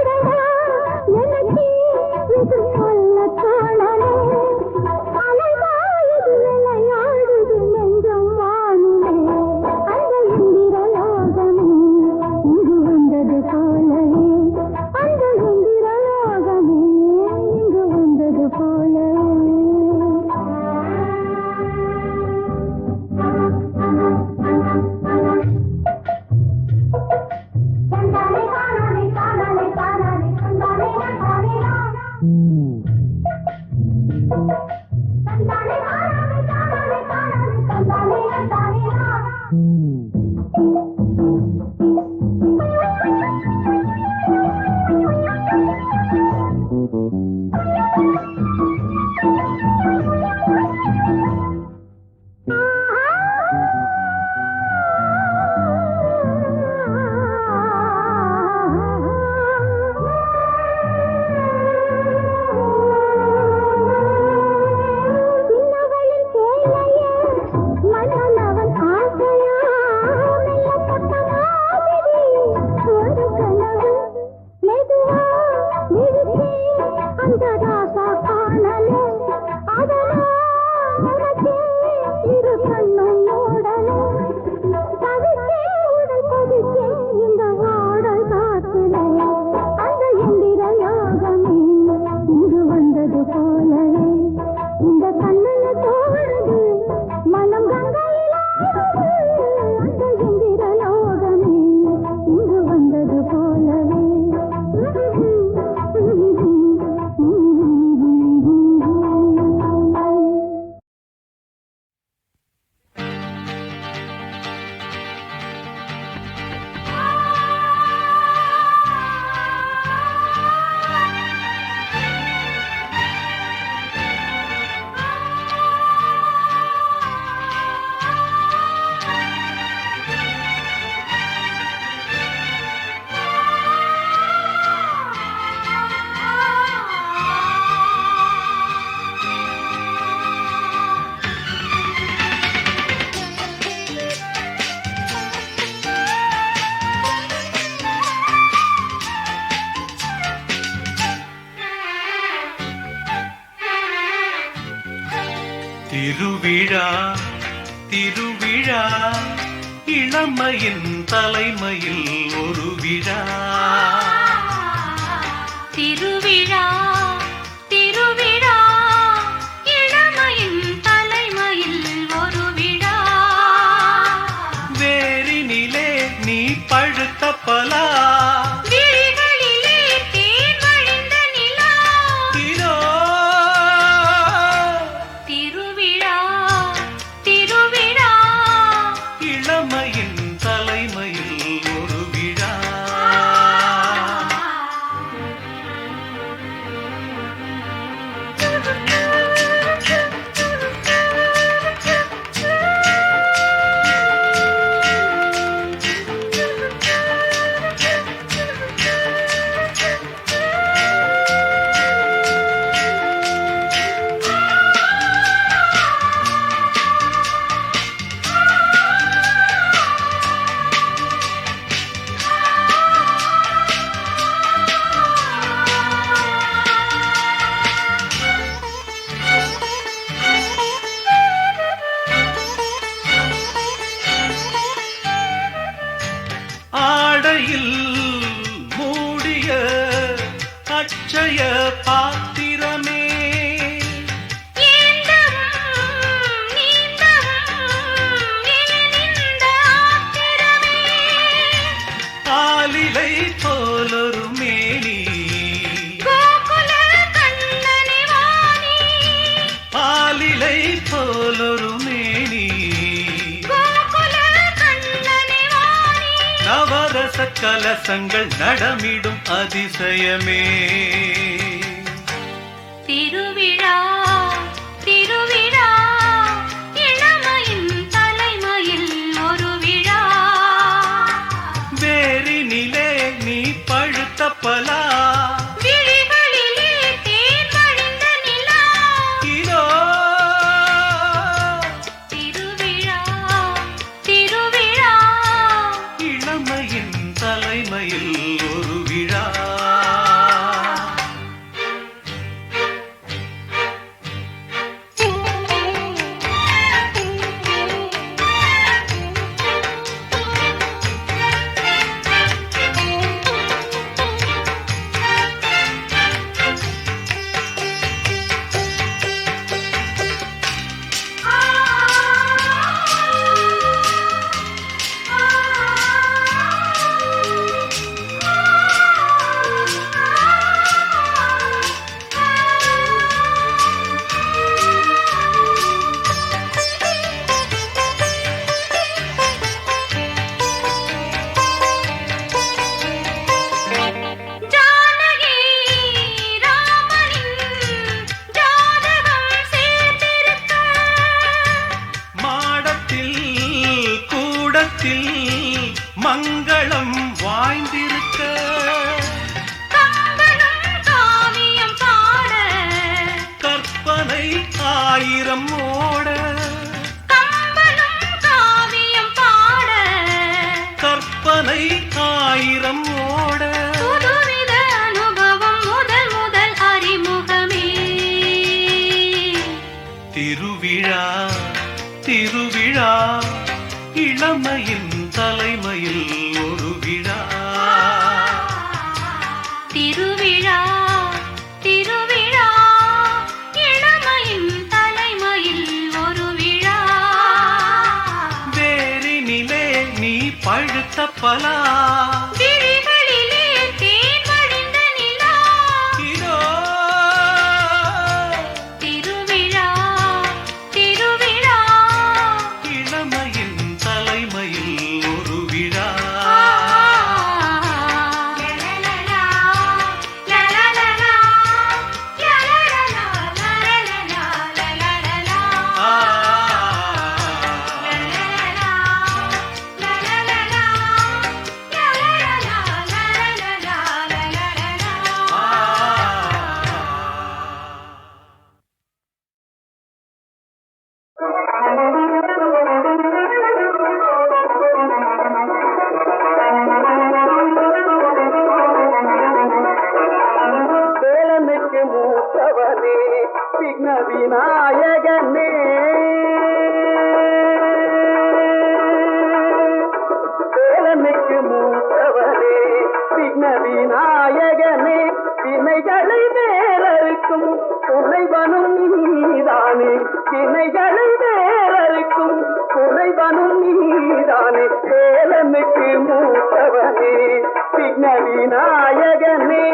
கடமா திருவிழா திருவிழா இளமையின் தலைமையில் ஒரு விழா. திருவிழா. கலசங்கள் நடமிடும் அதிசயமே. மங்களம் வாய்ந்திருக்க. கற்பனை ஆயிரம் இது தப்பலா கிருஷ்ண விநாயகனே வேலனுக்கு மூத்தவனே விக்ன விநாயகனே வினைகளை வேலருக்கும் துணைவனும் நீதானே. வினைகளை வேலருக்கும் துணைவனும் நீதானே. வேலனுக்கு மூத்தவனே விக்ன விநாயகனே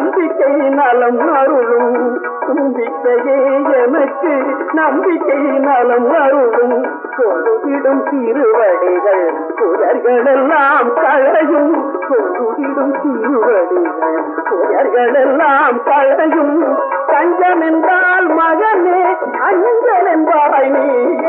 நம்பிக்கை நலம் அருளும் தும்பிக்கையே எனக்கு நம்பிக்கை நலம் அருளும். கொடுகிடும் திருவடிகள் புதர்களெல்லாம் கழையும் கொடுகிடும் திருவடிகள் புதர்களெல்லாம் கழையும் தஞ்சம் என்றால் மகனே அஞ்சல் என்பாய் நீ.